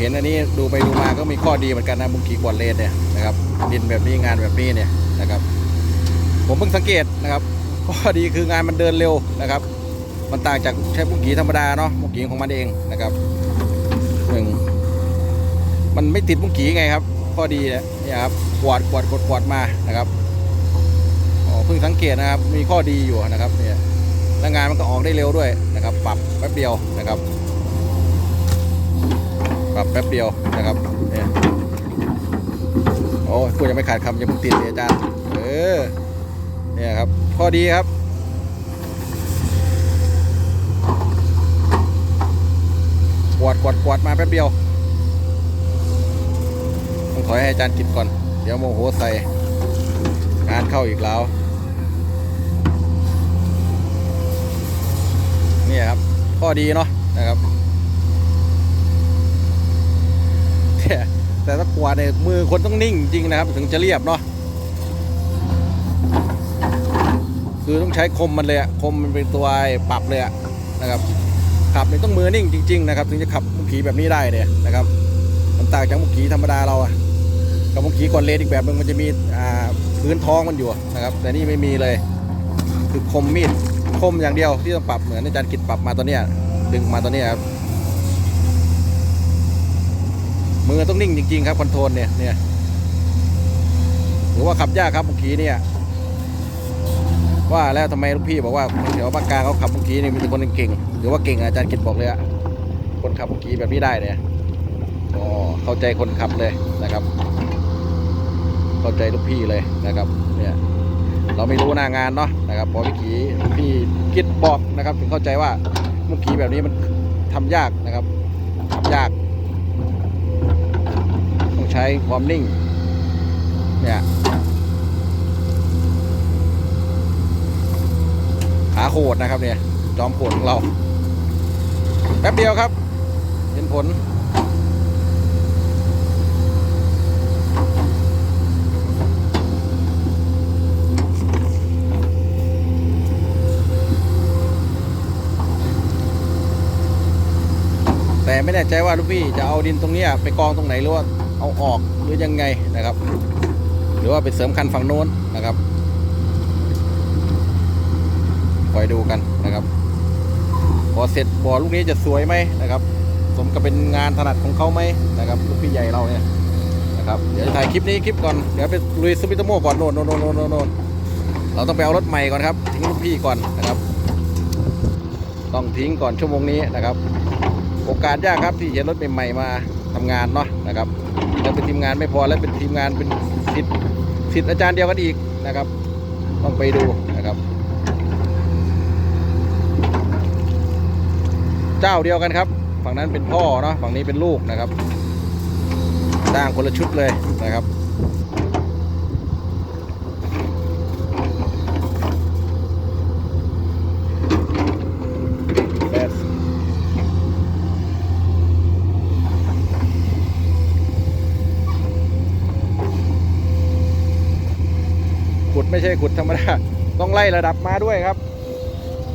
เห็นอันนี้ดูไปดูมาก็มีข้อดีเหมือนกันนะบุงกีกวดเลนเนี่ยนะครับดินแบบนี้งานแบบนี้เนี่ยนะครับ ผมเพิ่งสังเกตนะครับข้อดีคืองานมันเดินเร็วนะครับ มันต่างจากใช้บุงกีธรรมดาเนาะบุงกีของมันเองนะครับหนึ่งมันไม่ติดบุงกีไงครับ ข้อดีเนี่ยนี่ครับกวาดกวาดกดกวาดมานะครับเพิ่งสังเกตนะครับมีข้อดีอยู่นะครับเนี่ยแล้วงานมันก็ออกได้เร็วด้วยนะครับ ปรับแป๊บเดียวนะครับ ปรับแป๊บเดียวนะครับเนี่ยโอ้ยพูดยังไม่ขาดคำยังมึงติดเลยอาจารย์เออเนี่ยครับข้อดีครับกวาดกวาดกวาดมาแป๊บเดียวต้องถอยให้อาจารย์กินก่อน เดี๋ยวโมโหใส่งานเข้าอีกแล้วเนี่ยครับข้อดีเนาะนะครับ แต่แต่ถ้ากวาดเนี่ยมือคนต้องนิ่งจริงนะครับ ถึงจะเรียบเนาะคือต้องใช้คมมันเลยอะคมมันเป็นตัวปรับเลยอะนะครับขับเนี่ยต้องมือนิ่งจริง ๆ นะครับ ถึงจะขับมุกขีแบบนี้ได้เนี่ยนะครับมันต่างจากมุกขีธรรมดาเราอะกับมุกขีก่อนเลนอีกแบบนึงมันจะมีอ่าพื้นท้องมันอยู่นะครับ แต่นี่ไม่มีเลย คือคมมีดคมอย่างเดียวที่ต้องปรับเหมือนอาจารย์กิจปรับมาตัวเนี้ยดึงมาตัวเนี้ยครับ มือต้องนิ่งจริง ๆ ครับคอนโทรลเนี่ยเนี่ยหรือว่าขับยากครับมุกขีเนี่ย ว่าแล้วทำไมลูกพี่บอกว่าแถวภาคกาเขาขับเมื่อกี้นี่มีแต่คนเก่งหรือว่าเก่งอาจารย์กิตบอกเลยอะคนขับเมื่อกี้แบบนี้ได้เนี่ยอ๋อเข้าใจคนขับเลยนะครับ เข้าใจลูกพี่เลยนะครับ เนี่ยเราไม่รู้หน้างานเนาะนะครับพอพี่ขีพี่กิตบอกนะครับ ถึงเข้าใจว่าเมื่อกี้แบบนี้มันทำยากนะครับทำยาก ช้ความนิ่ง เนี่ยขาโหดนะครับเนี่ย จอมโหดของเรา แป๊บเดียวครับ เห็นผล แต่ไม่แน่ใจว่าลูกพี่จะเอาดินตรงนี้ไปกองตรงไหนหรือว่า เอาออกหรือยังไงนะครับ หรือว่าไปเสริมคันฝั่งโน้นนะครับคอยดูกันนะครับพอเสร็จบ่อลูกนี้จะสวยไหมนะครับ สมกับเป็นงานถนัดของเขาไหมนะครับลูกพี่ใหญ่เราเนี่ยนะครับเดี๋ยวถ่ายคลิปนี้คลิปก่อนเดี๋ยวไปลุยซูปิโตโมก่อนโน่นโน่นโน่นโน่นเราต้องไปเอารถใหม่ก่อนครับทิ้งลูกพี่ก่อนนะครับ ต้องทิ้งก่อนชั่วโมงนี้นะครับ โอกาสยากครับที่จะรถใหม่ๆมา ทำงานเนาะนะครับแล้วเป็นทีมงานไม่พอแล้วเป็นทีมงานเป็นสิทธิ์สิทธิ์อาจารย์เดียวกันอีกนะครับ ต้องไปดูนะครับ เจ้าเดียวกันครับ ฝั่งนั้นเป็นพ่อเนาะฝั่งนี้เป็นลูกนะครับสร้างคนละชุดเลยนะครับ ขุดไม่ใช่ขุดธรรมดาต้องไล่ระดับมาด้วยครับ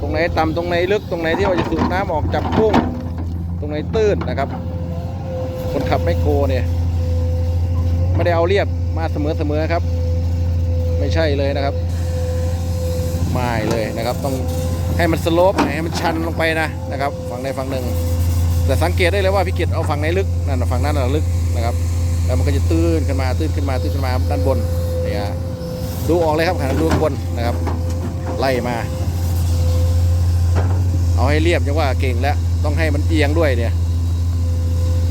ตรงไหนต่ำตรงไหนลึกตรงไหนที่ว่าจะสูบน้ำออกจับกุ้ง ตรงไหนตื้นนะครับ คนขับไมคโครเนี่ยไม่ได้เอาเรียบมาเสมอๆครับ ไม่ใช่เลยนะครับไม่เลยนะครับ ต้องให้มันสโลปให้มันชันลงไปนะนะครับ ฝั่งใดฝั่งหนึ่ง แต่สังเกตได้เลยว่าพี่เกียรติเอาฝั่งไหนลึกนั่นฝั่งนั้นน่ะลึกนะครับ แล้วมันก็จะตื้นขึ้นมาตื้นขึ้นมาตื้นขึ้นมาด้านบนเนี่ย ดูออกเลยครับขนาดดูข้างบนนะครับ ไล่มา เอาให้เรียบยังว่าเก่งแล้วต้องให้มันเอียงด้วยเนี่ย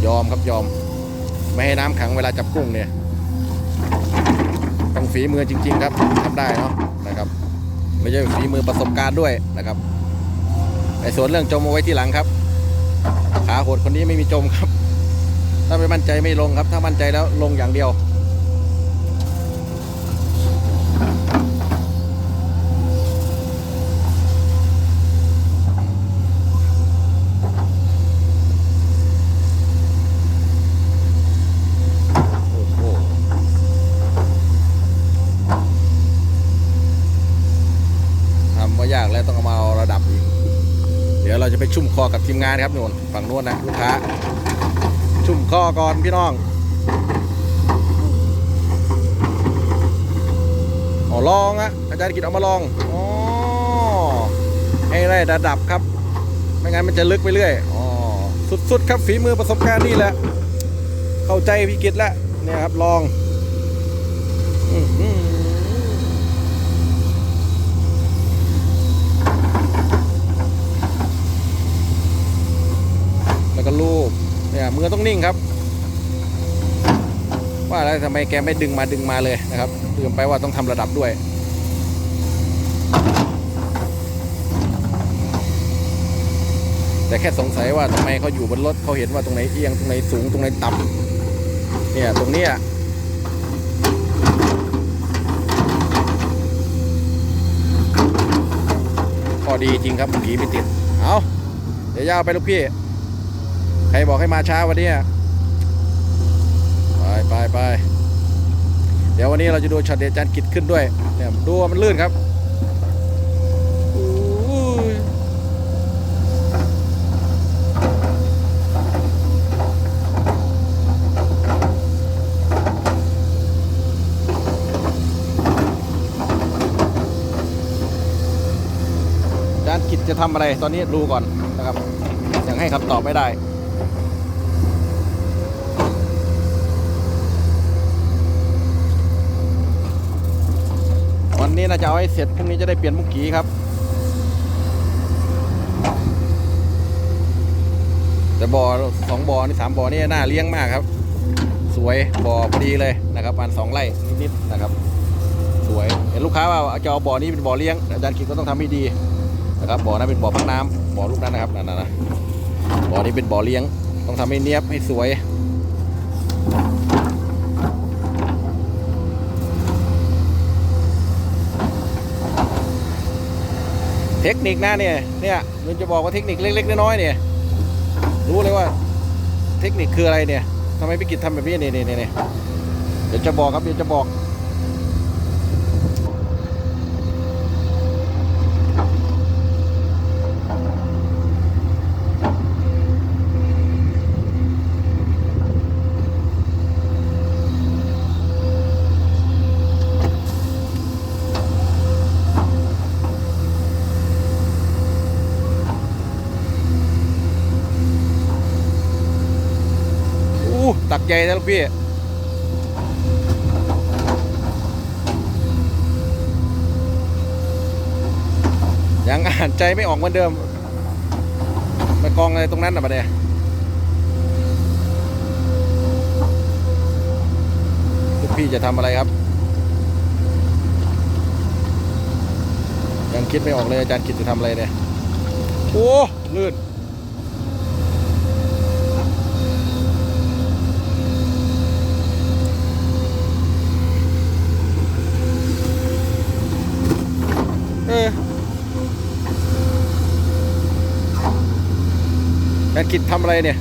ยอมครับยอม ไม่ให้น้ำขังเวลาจับกุ้งเนี่ยต้องฝีมือจริง ๆ ครับทำได้เนาะนะครับ ไม่ใช่ฝีมือประสบการณ์ด้วยนะครับไอ้ส่วนเรื่องจมเอาไว้ที่หลังครับ ขาโหดคนนี้ไม่มีจมครับ ถ้าไม่มั่นใจไม่ลงครับ ถ้ามั่นใจแล้วลงอย่างเดียว โอ้โหทำว่ายากแล้วต้องเอามาเอาระดับอีก เดี๋ยวเราจะไป ชุ่มคอกับทีมงานครับนู่นฝั่งนู้นนะลูกค้า ชุ่มคอก่อนพี่น้องอ๋อลองอะอาจารย์กิจเอามาลองอ๋อให้ได้ระดับครับ ไม่งั้นมันจะลึกไปเรื่อยอ๋อสุดๆครับฝีมือประสบการณ์นี่แหละ เข้าใจพี่กิจแล้วเนี่ยครับลองอื้อหือ แล้วก็ลูบเนี่ยมือต้องนิ่งครับ ว่าแล้วทำไมแกไม่ดึงมาดึงมาเลยนะครับลืมไปว่าต้องทำระดับด้วยแต่แค่สงสัยว่าทำไมเขาอยู่บนรถเขาเห็นว่าตรงไหนเอียงตรงไหนสูงตรงไหนต่ำเนี่ยตรงเนี้ยพอดีจริงครับเมื่อกี้ไม่ติด เอาเดี๋ยวยาวไปลูกพี่ ใครบอกให้มาช้าวันนี้ไปไปไปเดี๋ยววันนี้เราจะดูช็อตเดจันกิจขึ้นด้วยเนี่ยดูว่ามันลื่นครับด้าจารย์กิจจะทำอะไรตอนนี้ดูก่อนนะครับยังให้คำตอบไม่ได้ วันนี้น่าจะเอาให้เสร็จพรุ่งนี้จะได้เปลี่ยนมุกกี้ครับ แต่บ่อสองบ่อนี่สามบ่อนี่น่าเลี้ยงมากครับ สวยบ่อพอดีเลยนะครับประมาณสองไร่นิดๆนะครับ สวยเห็นลูกค้าว่าจะเอาบ่อนี้เป็นบ่อเลี้ยงอาจารย์กิจก็ต้องทำให้ดีนะครับบ่อนั้นเป็นบ่อพักน้ำบ่อลูกนั้นนะครับนั่นนะ บ่อนี้เป็นบ่อเลี้ยง ต้องทำให้เนียบให้สวยเทคนิคนะเนี่ยเนี่ยมันจะบอกว่าเทคนิคเล็กๆน้อยๆเนี่ย รู้เลยว่า เทคนิคคืออะไรเนี่ยทำไมพี่กิจทำแบบนี้เนี่ยเนี่ยเนี่ยเดี๋ยวจะบอกครับเดี๋ยวจะบอก อู้ตัก ใหญ่นะลูกพี่ยังอ่านใจไม่ออกเหมือนเดิมมากองอะไรตรงนั้นน่ะปะเนี่ยลูกพี่จะทำอะไรครับ ยังคิดไม่ออกเลยอาจารย์คิดจะทำอะไรเนี่ย โอ้ลื่น เออแม นกิดทำอะไรเนี่ย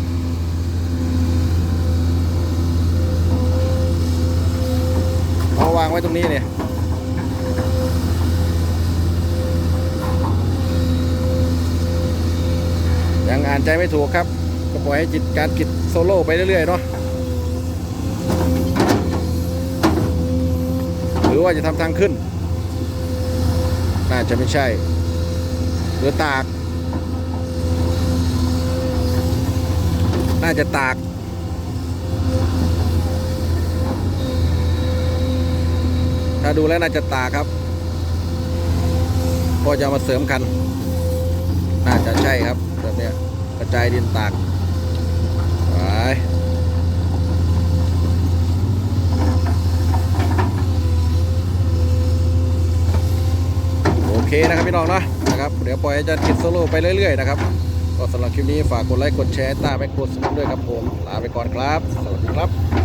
เอาวางไว้ตรงนี้เนี่ยยังอ่านใจไม่ถูกครับ ก็ปล่อยให้จิตการกิจโซโล่ไปเรื่อยๆเนาะหรือว่าจะทำทางขึ้น น่าจะไม่ใช่ หรือตาก น่าจะตากถ้าดูแล้วน่าจะตากครับพอจะมาเสริมกัน น่าจะใช่ครับแบบเนี้ยกระจายดินตากไปโอเคนะครับพี่น้องเนาะนะครับ เดี๋ยวปล่อยอาจารย์กิดโซโล่ไปเรื่อย ๆ นะครับ สำหรับคลิปนี้ฝากกดไลค์กดแชร์ตามไปกดสมัครด้วยครับผมลาไปก่อนครับ สวัสดีครับ